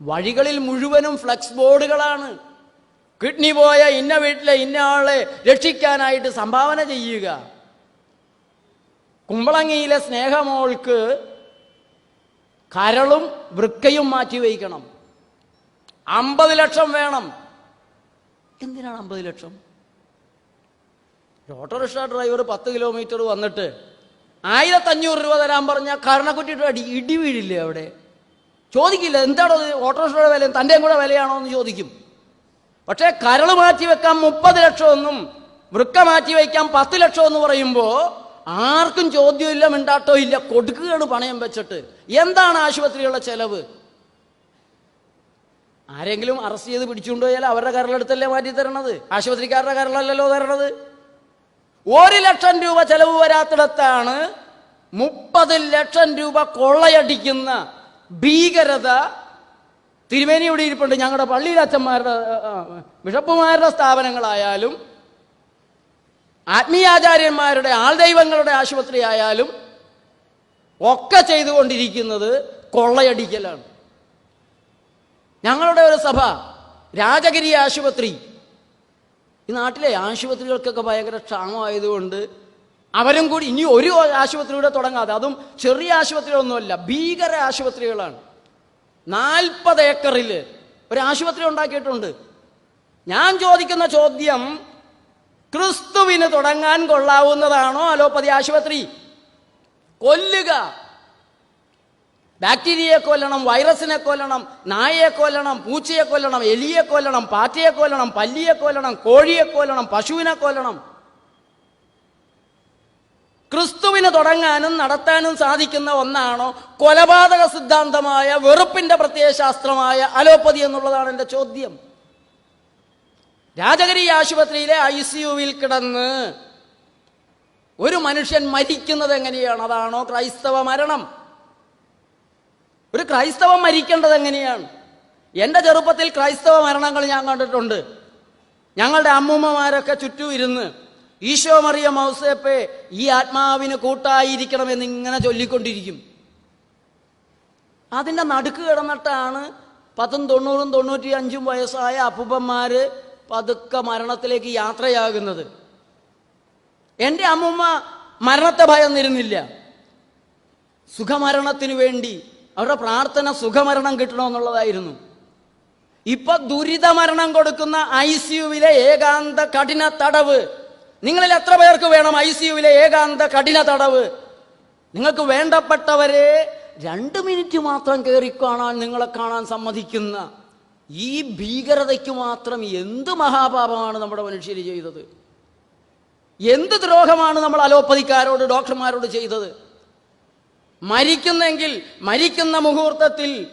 വഴികളിൽ മുഴുവനും flux ബോർഡുകളാണ്. Kidney പോയ ഇന്ന വീട്ടിലെ ഇന്ന ആളെ രക്ഷിക്കാനായിട്ട് സംഭാവന ചെയ്യുക. കുമ്പളങ്ങിയിലെ സ്നേഹമോൾക്ക് കരളും വൃക്കയും മാറ്റി വയ്ക്കണം. അമ്പത് ലക്ഷം വേണം. എന്തിനാണ് അമ്പത് ലക്ഷം? ഓട്ടോറിക്ഷ ഡ്രൈവർ പത്ത് കിലോമീറ്റർ വന്നിട്ട് ആയിരത്തഞ്ഞൂറ് രൂപ തരാൻ പറഞ്ഞാൽ കരണക്കുറ്റിട്ട് അടി ഇടി വീഴില്ലേ അവിടെ? ചോദിക്കില്ല എന്താണോ ഓട്ടോറിക്ഷയുടെ വില തന്റെയും കൂടെ വിലയാണോ? എന്ന് ചോദിക്കും. പക്ഷേ കരൾ മാറ്റി വെക്കാൻ മുപ്പത് ലക്ഷമൊന്നും വൃക്ക മാറ്റി വയ്ക്കാൻ പത്ത് ലക്ഷം എന്ന് പറയുമ്പോൾ ആർക്കും ചോദ്യമില്ല മിണ്ടാട്ടോ ഇല്ല. കൊടുക്കുകയാണ് പണയം വെച്ചിട്ട്. എന്താണ് ആശുപത്രികളുടെ ചെലവ്? ആരെങ്കിലും അറസ്റ്റ് ചെയ്ത് പിടിച്ചുകൊണ്ട് പോയാൽ അവരുടെ കരളെടുത്തല്ലേ മാറ്റി തരണത്? ആശുപത്രിക്കാരുടെ കരളല്ലല്ലോ തരണത്? ഒരു ലക്ഷം രൂപ ചെലവ് വരാത്തിടത്താണ് മുപ്പത് ലക്ഷം രൂപ കൊള്ളയടിക്കുന്ന ഭീകരത തിരുമേനി ഇവിടെ ഇരിപ്പുണ്ട്. ഞങ്ങളുടെ പള്ളിയിലെ അച്ഛന്മാരുടെ ബിഷപ്പുമാരുടെ സ്ഥാപനങ്ങളായാലും ആത്മീയാചാര്യന്മാരുടെ ആൾദൈവങ്ങളുടെ ആശുപത്രി ആയാലും ഒക്കെ ചെയ്തുകൊണ്ടിരിക്കുന്നത് കൊള്ളയടിക്കലാണ്. ഞങ്ങളുടെ ഒരു സഭ രാജഗിരി ആശുപത്രി. ഈ നാട്ടിലെ ആശുപത്രികൾക്കൊക്കെ ഭയങ്കര ക്ഷാമമായതുകൊണ്ട് അവരും കൂടി ഇനി ഒരു ആശുപത്രിയുടെ തുടങ്ങാതെ അതും ചെറിയ ആശുപത്രികളൊന്നുമല്ല ഭീകര ആശുപത്രികളാണ്. നാൽപ്പത് ഏക്കറിൽ ഒരു ആശുപത്രി ഉണ്ടാക്കിയിട്ടുണ്ട്. ഞാൻ ചോദിക്കുന്ന ചോദ്യം ക്രിസ്തുവിന് തുടങ്ങാൻ കൊള്ളാവുന്നതാണോ അലോപ്പതി ആശുപത്രി? കൊല്ലുക. ബാക്ടീരിയയെ കൊല്ലണം വൈറസിനെ കൊല്ലണം നായയെ കൊല്ലണം പൂച്ചയെ കൊല്ലണം എലിയെ കൊല്ലണം പാറ്റയെ കൊല്ലണം പല്ലിയെ കൊല്ലണം കോഴിയെ കൊല്ലണം പശുവിനെ കൊല്ലണം ക്രിസ്തുവിന് തുടങ്ങാനും നടത്താനും സാധിക്കുന്ന ഒന്നാണോ? കൊലപാതക സിദ്ധാന്തമായ വെറുപ്പിന്റെ പ്രത്യയശാസ്ത്രമായ അലോപ്പതി എന്നുള്ളതാണ് എന്റെ ചോദ്യം. രാജഗിരി ആശുപത്രിയിലെ ഐ സി യുവിൽ കിടന്ന് ഒരു മനുഷ്യൻ മരിക്കുന്നത് എങ്ങനെയാണ്? അതാണോ ക്രൈസ്തവ മരണം? ഒരു ക്രൈസ്തവൻ മരിക്കേണ്ടത് എങ്ങനെയാണ്? എന്റെ ചെറുപ്പത്തിൽ ക്രൈസ്തവ മരണങ്ങൾ ഞാൻ കണ്ടിട്ടുണ്ട്. ഞങ്ങളുടെ അമ്മൂമ്മമാരൊക്കെ ചുറ്റും ഇരുന്ന് ഈശോ മറിയ മൗസേപ്പെ ഈ ആത്മാവിന് കൂട്ടായിരിക്കണമെന്ന് ഇങ്ങനെ ചൊല്ലിക്കൊണ്ടിരിക്കും. അതിന്റെ നടുക്ക് കിടന്നിട്ടാണ് പത്തും തൊണ്ണൂറും തൊണ്ണൂറ്റി അഞ്ചും വയസ്സായ അപ്പൂപ്പന്മാര് പതുക്കെ മരണത്തിലേക്ക് യാത്രയാകുന്നത്. എന്റെ അമ്മൂമ്മ മരണത്തെ ഭയന്നിരുന്നില്ല. സുഖമരണത്തിനു വേണ്ടി അവരുടെ പ്രാർത്ഥന സുഖമരണം കിട്ടണമെന്നുള്ളതായിരുന്നു. ഇപ്പൊ ദുരിതമരണം കൊടുക്കുന്ന ഐ സിയുവിലെ ഏകാന്ത കഠിന തടവ് നിങ്ങളിൽ എത്ര പേർക്ക് വേണം ഐ സിയുവിലെ ഏകാന്ത കഠിന തടവ്? നിങ്ങൾക്ക് വേണ്ടപ്പെട്ടവരെ രണ്ട് മിനിറ്റ് മാത്രം കയറി കാണാൻ നിങ്ങളെ കാണാൻ സമ്മതിക്കുന്ന ഈ ഭീകരതയ്ക്ക് മാത്രം എന്ത് മഹാപാപമാണ് നമ്മുടെ മനുഷ്യർ ചെയ്തത്? എന്ത് ദ്രോഹമാണ് നമ്മൾ അലോപ്പതിക്കാരോട് ഡോക്ടർമാരോട് ചെയ്തത്? മരിക്കുന്നെങ്കിൽ മരിക്കുന്ന മുഹൂർത്തത്തിൽ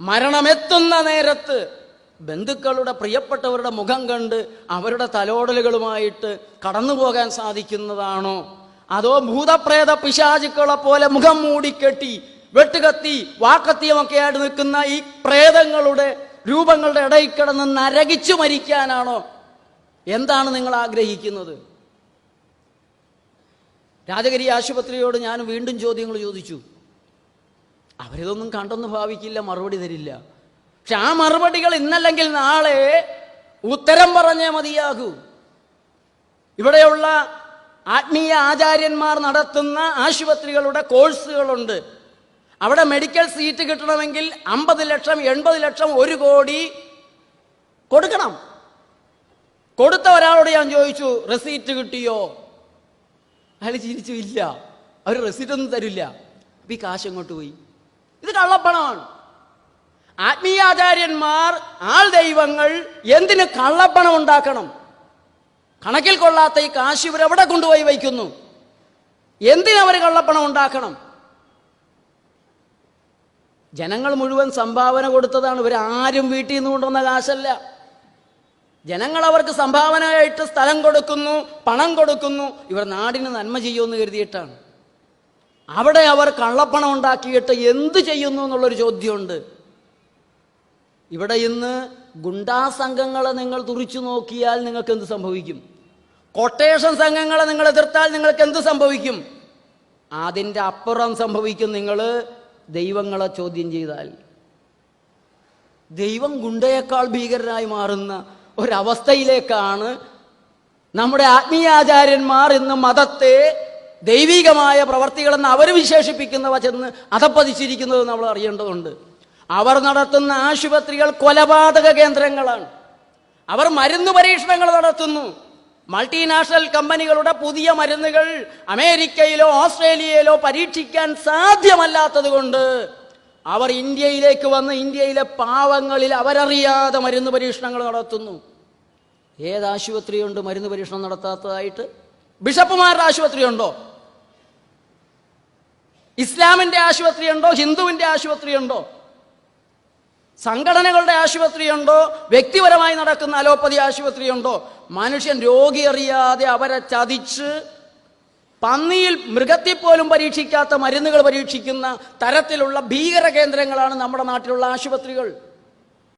മരണമെത്തുന്ന നേരത്ത് ബന്ധുക്കളുടെ പ്രിയപ്പെട്ടവരുടെ മുഖം കണ്ട് അവരുടെ തലോടലുകളുമായിട്ട് കടന്നു പോകാൻ സാധിക്കുന്നതാണോ? അതോ ഭൂതപ്രേത പിശാചുക്കളെ പോലെ മുഖം മൂടിക്കെട്ടി വെട്ടുകത്തി വാക്കത്തിയുമൊക്കെ ആയിട്ട് നിൽക്കുന്ന ഈ പ്രേതങ്ങളുടെ രൂപങ്ങളുടെ ഇടയിൽ കിടന്ന് നരകിച്ചു മരിക്കാനാണോ? എന്താണ് നിങ്ങൾ ആഗ്രഹിക്കുന്നത്? രാജഗിരി ആശുപത്രിയോട് ഞാൻ വീണ്ടും ചോദ്യങ്ങൾ ചോദിച്ചു. അവരിതൊന്നും കണ്ടെന്ന് ഭാവിക്കില്ല മറുപടി തരില്ല. പക്ഷെ ആ മറുപടികൾ ഇന്നല്ലെങ്കിൽ നാളെ ഉത്തരം പറഞ്ഞേ മതിയാകൂ. ഇവിടെയുള്ള ആത്മീയ ആചാര്യന്മാർ നടത്തുന്ന ആശുപത്രികളുടെ കോഴ്സുകളുണ്ട്. അവിടെ മെഡിക്കൽ സീറ്റ് കിട്ടണമെങ്കിൽ അമ്പത് ലക്ഷം എൺപത് ലക്ഷം ഒരു കോടി കൊടുക്കണം. കൊടുത്ത ഒരാളോട് ഞാൻ ചോദിച്ചു റെസീറ്റ് കിട്ടിയോ? അയാൾ ചിരിച്ചു ഇല്ല. അവർ റെസീറ്റ് ഒന്നും തരില്ല. അപ്പൊ ഈ കാശ് എങ്ങോട്ട് പോയി? ഇത് കള്ളപ്പണമാണ്. ആത്മീയാചാര്യന്മാർ ആൾ ദൈവങ്ങൾ എന്തിന് കള്ളപ്പണം ഉണ്ടാക്കണം? കണക്കിൽ കൊള്ളാത്ത ഈ കാശ് ഇവരെവിടെ കൊണ്ടുപോയി വയ്ക്കുന്നു? എന്തിനവർ കള്ളപ്പണം ഉണ്ടാക്കണം? ജനങ്ങൾ മുഴുവൻ സംഭാവന കൊടുത്തതാണ്. ഇവർ ആരും വീട്ടിൽ നിന്ന് കൊണ്ടുവന്ന കാശല്ല. ജനങ്ങൾ അവർക്ക് സംഭാവനയായിട്ട് സ്ഥലം കൊടുക്കുന്നു പണം കൊടുക്കുന്നു. ഇവർ നാടിന് നന്മ ചെയ്യുമെന്ന് കരുതിയിട്ടാണ്. അവിടെ അവർ കള്ളപ്പണം ഉണ്ടാക്കിയിട്ട് എന്ത് ചെയ്യുന്നു എന്നുള്ളൊരു ചോദ്യമുണ്ട്. ഇവിടെ ഇന്ന് ഗുണ്ടാ സംഘങ്ങളെ നിങ്ങൾ തുറിച്ചു നോക്കിയാൽ നിങ്ങൾക്ക് എന്ത് സംഭവിക്കും? കൊട്ടേഷൻ സംഘങ്ങളെ നിങ്ങൾ എതിർത്താൽ നിങ്ങൾക്ക് എന്ത് സംഭവിക്കും? അതിന്റെ അപ്പുറം സംഭവിക്കും നിങ്ങൾ ദൈവങ്ങളെ ചോദ്യം ചെയ്താൽ. ദൈവം ഗുണ്ടയേക്കാൾ ഭീകരരായി മാറുന്ന ഒരവസ്ഥയിലേക്കാണ് നമ്മുടെ ആത്മീയാചാര്യന്മാർ ഇന്ന് മതത്തെ ദൈവികമായ പ്രവർത്തികളെന്ന് അവർ വിശേഷിപ്പിക്കുന്നവ ചെന്ന് അതപ്പതിച്ചിരിക്കുന്നത് നമ്മൾ അറിയേണ്ടതുണ്ട്. അവർ നടത്തുന്ന ആശുപത്രികൾ കൊലപാതക കേന്ദ്രങ്ങളാണ്. അവർ മരുന്ന് പരീക്ഷണങ്ങൾ നടത്തുന്നു. മൾട്ടിനാഷണൽ കമ്പനികളുടെ പുതിയ മരുന്നുകൾ അമേരിക്കയിലോ ഓസ്ട്രേലിയയിലോ പരീക്ഷിക്കാൻ സാധ്യമല്ലാത്തത് കൊണ്ട് അവർ ഇന്ത്യയിലേക്ക് വന്ന് ഇന്ത്യയിലെ പാവങ്ങളിൽ അവരറിയാതെ മരുന്ന് പരീക്ഷണങ്ങൾ നടത്തുന്നു. ഏത് ആശുപത്രിയുണ്ട് മരുന്ന് പരീക്ഷണം നടത്താത്തതായിട്ട്? ബിഷപ്പുമാരുടെ ആശുപത്രിയുണ്ടോ? ഇസ്ലാമിന്റെ ആശുപത്രിയുണ്ടോ? ഹിന്ദുവിന്റെ ആശുപത്രിയുണ്ടോ? സംഘടനകളുടെ ആശുപത്രിയുണ്ടോ? വ്യക്തിപരമായി നടക്കുന്ന അലോപ്പതി ആശുപത്രിയുണ്ടോ? മനുഷ്യൻ രോഗി അറിയാതെ അവരെ ചതിച്ച് പന്നിയിൽ മൃഗത്തിൽ പരീക്ഷിക്കാത്ത മരുന്നുകൾ പരീക്ഷിക്കുന്ന തരത്തിലുള്ള ഭീകര കേന്ദ്രങ്ങളാണ് നമ്മുടെ നാട്ടിലുള്ള ആശുപത്രികൾ.